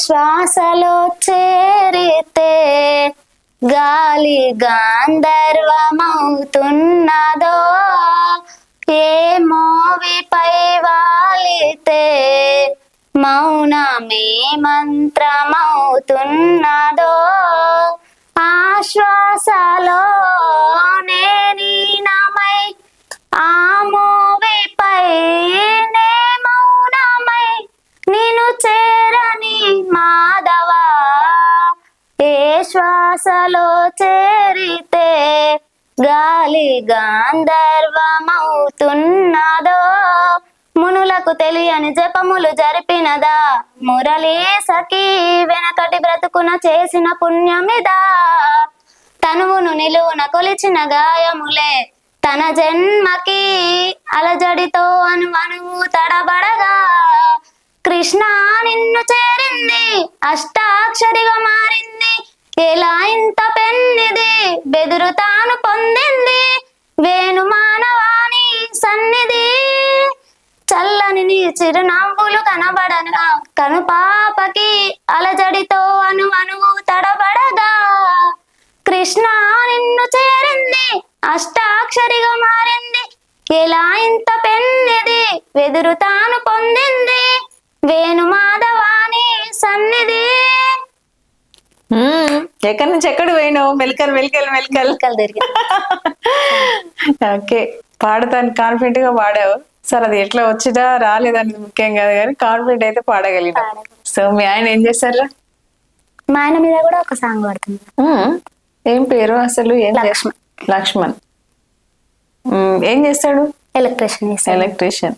శ్వాసలో చేరితే గాలి గాంధర్వమవుతున్నదో ఏ మోవిపై వాలితే మౌనమే మంత్రమ? శ్వాసలో చేరితే గాలి గాంధర్వమవుతున్నదో. మునులకు తెలియని జపములు జరిపినదా? మురళీ సఖీ వెనకటి బ్రతుకున చేసిన పుణ్యమిదా? తనువును నిలువున కొలిచిన గాయములే తన జన్మకి అలజడితో అను తడబడగా. కృష్ణ నిన్ను చేరింది అష్టాక్షరిగా మారింది. ఎలా ఇంత పెన్నిది? బెదురు తాను పొందింది. వేణు మానవాణి సన్నిధి. చల్లని నీ చిరునవ్వులు కనబడగా కను పాపకి అలజడితో అను అనువు తడబడగా కృష్ణ నిన్ను చేరింది. అష్టాక్షరిగా మారింది. ఎలా ఇంత పెన్నిది? వెదురు తాను పొందింది. వేణు మాధవాని ఎక్కడి నుంచి ఎక్కడ పోయినావు? మెలికల్ మెలికల్ మెలికల్. ఓకే. పాడతాను. కాన్ఫిడెంట్గా పాడావు. సరే అది ఎట్లా వచ్చినా రాలేదని ముఖ్యం కాదు కానీ కాన్ఫిడెంట్ అయితే పాడగలిగిన. సో మీ ఆయన ఏం చేశారా మా ఆయన మీద కూడా ఒక సాంగ్ పడుతుంది. ఏం పేరు అసలు? ఏం లక్ష్మణ్. లక్ష్మణ్. ఏం చేస్తాడు? ఎలక్ట్రిషియన్ ఎలక్ట్రీషియన్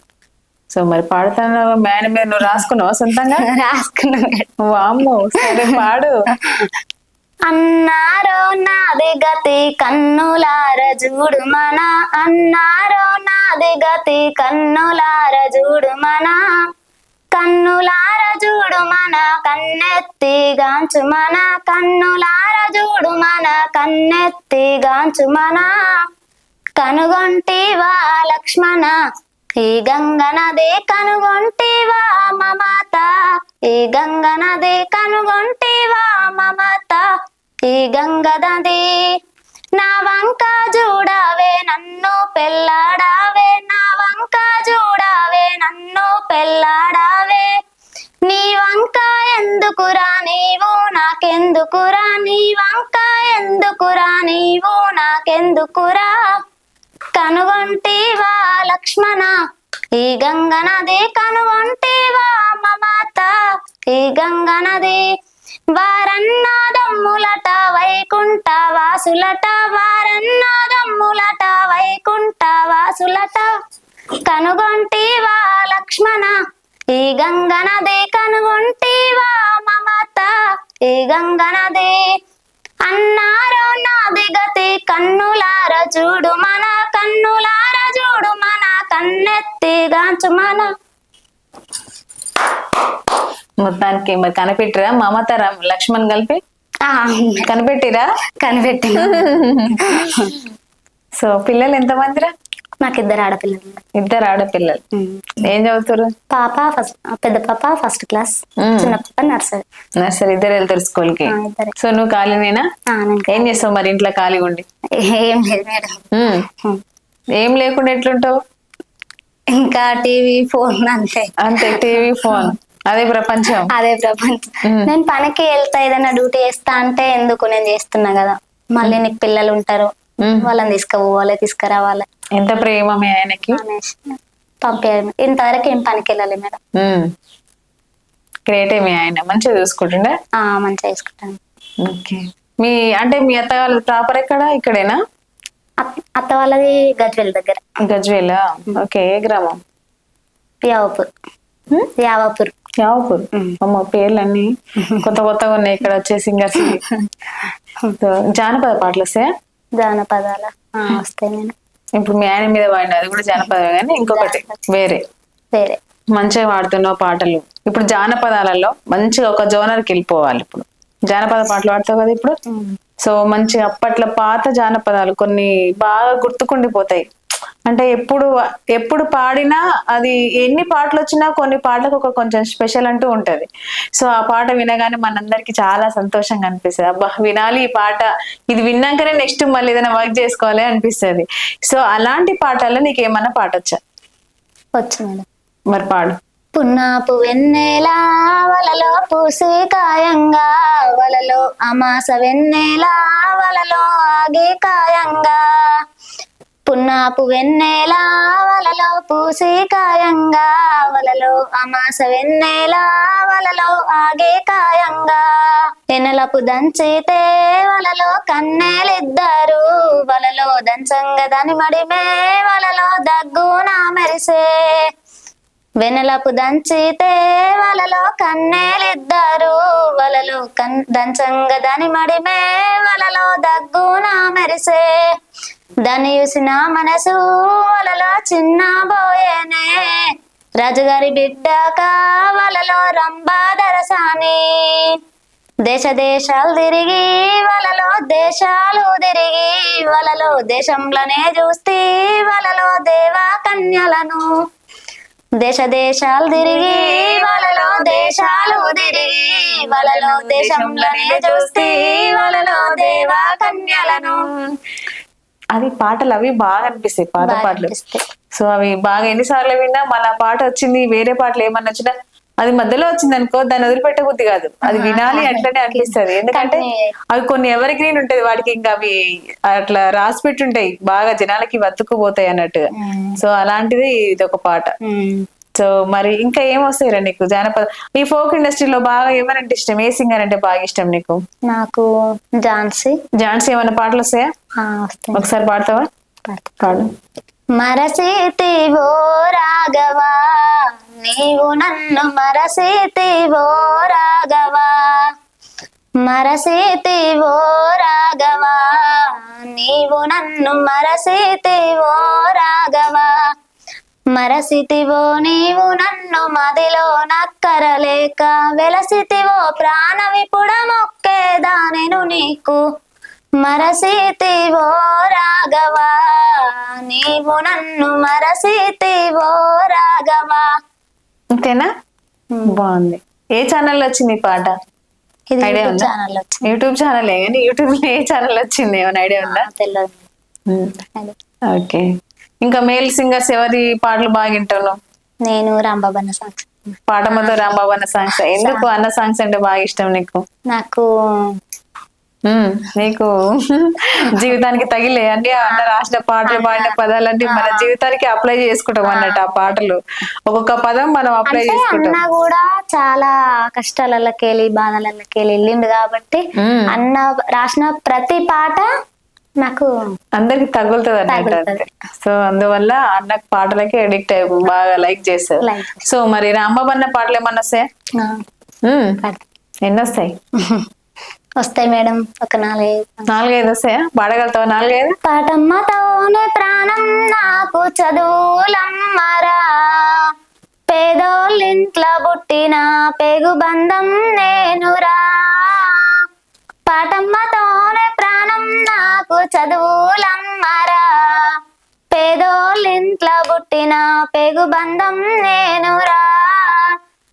సో మరి పాడుతాను. మ్యాన్ మీద నువ్వు రాసుకున్నావా సొంతంగా? రాసుకున్నాం. వామ్మో సరే పాడు. అన్నారో నాది గతి కన్నులార చూడు మన. అన్నారో నాది గతి కన్నులార చూడు మన. కన్నులార చూడు మన కన్నెత్తి గాంచు మన. కన్నులార చూడు మన కన్నెత్తి గాంచు మన. కనుగొంటివా లక్ష్మణ ఈ గంగనదే కనుగొంటివా మమత. ఈ గంగనదే కనుగొంటివా మమత. ఈ గంగనది నా వంక చూడవే నన్ను పెళ్ళాడావే. నా వంక చూడవే నన్ను పెళ్ళాడావే. నీ వంక ఎందుకురా నీవు? నాకెందుకురా? నీ వంక ఎందుకురా నీవు? నాకెందుకురా? కనుగొంటివా లక్ష్మణ? ఈ గంగనది కనుగొంటివా మమాత? ఈ గంగనది వారన్నాదమ్ములట వైకుంఠ వాసులట వారన్నాదమ్ములట వైకుంఠ వాసులట. కనుగొంటివా లక్ష్మణ ఈ గంగనదే కనుగొంటివా మమత ఈ గంగనదే అన్నారో నాది గతి కన్నులార చూడు మన కన్నులార చూడు మన కన్నెత్తి గాంచు మన. మొత్తానికి మరి కనిపెట్టిరా? మమత రామ్ లక్ష్మణ్ కలిపి? కనిపెట్టిరా? కనిపెట్టిన. సో పిల్లలు ఎంతమందిరా? నాకు ఇద్దరు ఆడపిల్లలు. ఇద్దరు ఆడపిల్లలు. ఏం చదువుతారు పాప ఫస్ట్ పెద్ద పాప ఫస్ట్ క్లాస్. ఉమ్. చిన్న పాప నర్సరీ. నర్సరీ ఇద్దరు వెళ్తారు స్కూల్కి సో నువ్వు ఖాళీనేనా? ఏం చేస్తావు మరి ఇంట్లో ఖాళీగా ఉండి? ఏం లేదు మేడం. ఏం లేకుండా ఎట్లుంటావు? ఇంకా టీవీ ఫోన్ అంతే. అంతే టీవీ ఫోన్. అదే ప్రపంచం. అదే ప్రపంచం. నేను పనికి వెళ్తా ఏదైనా డ్యూటీ చేస్తా అంటే ఎందుకు నేను చేస్తున్నా కదా. మళ్ళీ నీకు పిల్లలు ఉంటారు. వాళ్ళని తీసుకుపోవాలి తీసుకురావాలి. ఎంత ప్రేమ మీ ఆయనకి పంపేయాలి ఇంతవరకు ఏం పనికి వెళ్ళాలి మేడం. గ్రేటే మీ ఆయన. మంచిగా చూసుకుంటుండే? మంచిగా చేసుకుంటాను ఓకే. మీ అంటే మీ అత్త వాళ్ళు ప్రాపర్ ఎక్కడ? ఇక్కడేనా? అత్త- వాళ్ళది గజ్వెల్ దగ్గర. గజ్వేలా? ఓకే ఏ గ్రామం? యావపూర్? యావపూర్. యావపూర్. అమ్మ పేర్లన్నీ కొత్త కొత్తగా ఉన్నాయి ఇక్కడ వచ్చే సింగర్స్ జానపద పాటలు వస్తాయా? జానపదాల. వస్తాయి నేను. ఇప్పుడు మీ ఆయన మీద వాడిన అది కూడా జానపదమే కానీ ఇంకొకటి వేరే. వేరే. మంచిగా పాడుతున్నావు పాటలు. ఇప్పుడు జానపదాలలో మంచిగా ఒక జోనర్కి వెళ్ళిపోవాలి ఇప్పుడు. జానపద పాటలు పాడతావు కదా ఇప్పుడు? సో మంచి అప్పట్లో పాత జానపదాలు కొన్ని బాగా గుర్తుకుండిపోతాయి. అంటే ఎప్పుడు ఎప్పుడు పాడినా అది ఎన్ని పాటలు వచ్చినా కొన్ని పాటలకు ఒక కొంచెం స్పెషల్ అంటూ ఉంటది. సో ఆ పాట వినగానే మనందరికి చాలా సంతోషంగా అనిపిస్తుంది. అబ్బా వినాలి ఈ పాట. ఇది విన్నాకనే నెక్స్ట్ మళ్ళీ ఏదైనా వర్క్ చేసుకోవాలి అనిపిస్తుంది. సో అలాంటి పాటల్లో నీకు ఏమన్నా పాట వచ్చా వచ్చు మేడం. మరి పాడు. పున్నాపు వెన్నెలా వలలో పూసి కాయంగా వలలో అమాస వెన్నెలా వలలో ఆగి కాయంగా. పున్నాపు వెన్నెలా వలలో పూసి కాయంగా వలలో అమాస వెన్నెలా వలలో ఆగే కాయంగా. ఎనలపు దంచితే వలలో కన్నెలిద్దరు వలలో దంచంగా దాని మడిమే వలలో దగ్గు నా మెరిసే వెనలపు దంచితే వలలో కన్నెలిద్దరు వలలో కన్ దంచంగ దాని మడిమే వలలో దగ్గున మెరిసే దాన్ని చూసిన మనసు అలలా చిన్న బోయేనే. రాజుగారి బిడ్డ కావలలో రంబాదరసాని దేశ దేశాలు తిరిగి వలలో దేశాలు తిరిగి వలలో దేశంలోనే చూస్తే వలలో దేవా కన్యలను. దేశ దేశాలు తిరిగి వలలో దేశాలు తిరిగి వలలో దేశంలోనే చూస్తే వలలో దేవా కన్యలను. అది పాటలు అవి బాగా అనిపిస్తాయి పాత పాటలు. సో అవి బాగా ఎన్నిసార్లు విన్నా మళ్ళీ పాట వచ్చింది వేరే పాటలు ఏమన్నా వచ్చినా అది మధ్యలో వచ్చింది అనుకో దాన్ని వదిలిపెట్ట బుద్ధి కాదు. అది వినాలి అట్లనే అనిపిస్తది. ఎందుకంటే అవి కొన్ని ఎవరికి నేను ఉంటది వాటికి ఇంకా అవి అట్లా రాసి పెట్టుంటాయి. బాగా జనాలకి వత్తుకుపోతాయి అన్నట్టు సో అలాంటిది ఇది ఒక పాట. సో మరి ఇంకా ఏం వస్తాయిరా నీకు? జానపద ఈ ఫోక్ ఇండస్ట్రీలో బాగా ఎవరంటే ఇష్టం? ఏ సింగర్ అంటే బాగా ఇష్టం నీకు? నాకు ఝాన్సీ. ఝాన్సీ ఏమైనా పాటలు వస్తాయా. ఒకసారి పాడతావా? పాడతా. పాడు. మరసితివో రాఘవా నీవు నన్ను మరసితివో రాఘవా. మరసితివో రాఘవా నీవు నన్ను మరసితివో రాఘవా. మరసితివో నీవు నన్ను మదిలో నక్కరలేక వెలసితివో ప్రాణ విపుడ మొక్కేదానెను నీకు. మరసితివో రాఘవా నీవు నన్ను మరసితివో రాఘవా. అంతేనా? బాగుంది. ఏ ఛానల్ వచ్చింది పాట? ఐడియా యూట్యూబ్ ఉందా? ఛానల్ యూట్యూబ్ ఛానల్ కానీ యూట్యూబ్లో ఏ ఛానల్ వచ్చింది? ఏమైనా ఐడియా ఉందా? తెలియదు. ఓకే. ఇంకా మేల్ సింగర్స్ ఎవరి పాటలు బాగా వింటాను నేను రాంబాబన్న సాంగ్స్ పాటమ్మతో రాంబాబు అన్న సాంగ్స్ ఎందుకు అన్న సాంగ్స్ అంటే బాగా ఇష్టం నీకు? నాకు నీకు జీవితానికి తగిలే అంటే అన్న రాసిన పాటలు పాడిన పదాలన్నీ మన జీవితానికి అప్లై చేసుకుంటాం అన్నట్టు ఆ పాటలు. ఒక్కొక్క పదం మనం అప్లై అంటే చేసుకుంటాం. అన్న కూడా చాలా కష్టాలకి వెళ్ళి బాధలకి వెళ్ళి వెళ్ళిండు కాబట్టి. అన్న రాసిన ప్రతి పాట నాకు అందరికి తగులుతుంది. సో అందువల్ల అన్న పాటలకి అడిక్ట్ అయ్యి బాగా లైక్ చేస్తారు సో మరి రాంబాబు అన్న పాటలు ఏమన్నా వస్తాయా. ఎన్ని వస్తాయి వస్తాయి మేడం ఒక నాలుగైదు. నాలుగైదు వస్తాయా? పాడగలుగుతావా నాలుగైదు? పాటమ్మతోనే ప్రాణం నాకు చదువులమ్మరా పేదోళ్ళింట్లో పుట్టిన పేగు బంధం నేనురా పాటమ్మతోనే నాకు చదువులమ్మరా. పేదోళ్ళింట్లో పుట్టిన పెగు బంధం నేనురా.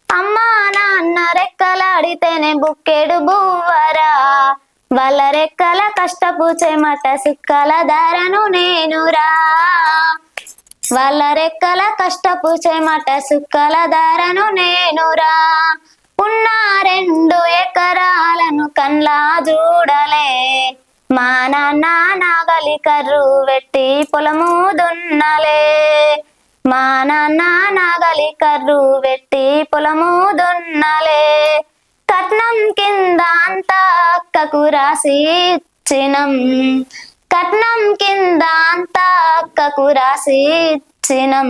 అమ్మా నాన్న రెక్కలాడితేనే బుక్కెడు బువ్వరా. వాళ్ళ రెక్కల కష్టపూచే మట సిక్కల ధరను నేనురా. వాళ్ళ రెక్కల కష్టపూచే మట సుక్కల ధరను నేనురా. ఉన్న రెండు ఎకరాలను కన్లా చూడలే. మా నాన్న నాగలి కర్రు వెట్టి పొలము దున్నలే. మా నాన్న నాగలి కర్రు వెట్టి పొలము దున్నలే. కట్నం కింద అంతా అక్కకు రాసి ఇచ్చినం. కట్నం కింద అంతా అక్కకు రాసి ఏడ్చినం.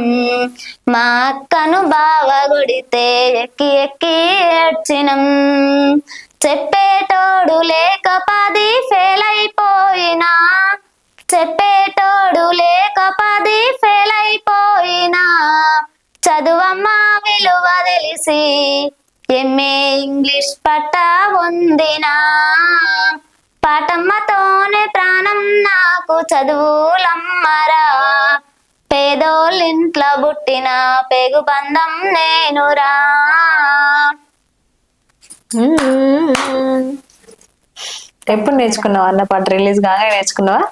మా అక్కను బావ గుడితే ఎక్కి ఎక్కి ఏడ్చినం. చెప్పేటోడు లేక పది ఫెయిల్ అయిపోయినా చెప్పేటోడు లేక పది ఫెయిల్ అయిపోయినా చదువమ్మ విలువ తెలిసి ఎంఏ ఇంగ్లీష్ పట్ట పొందినా. పాటమ్మతోనే ప్రాణం నాకు చదువులమ్మరా. పుట్టిన పేగు బంధం నేనురా. ఎప్పుడు నేర్చుకున్నావు? అన్న పాట రిలీజ్ కాగా నేర్చుకున్నావా.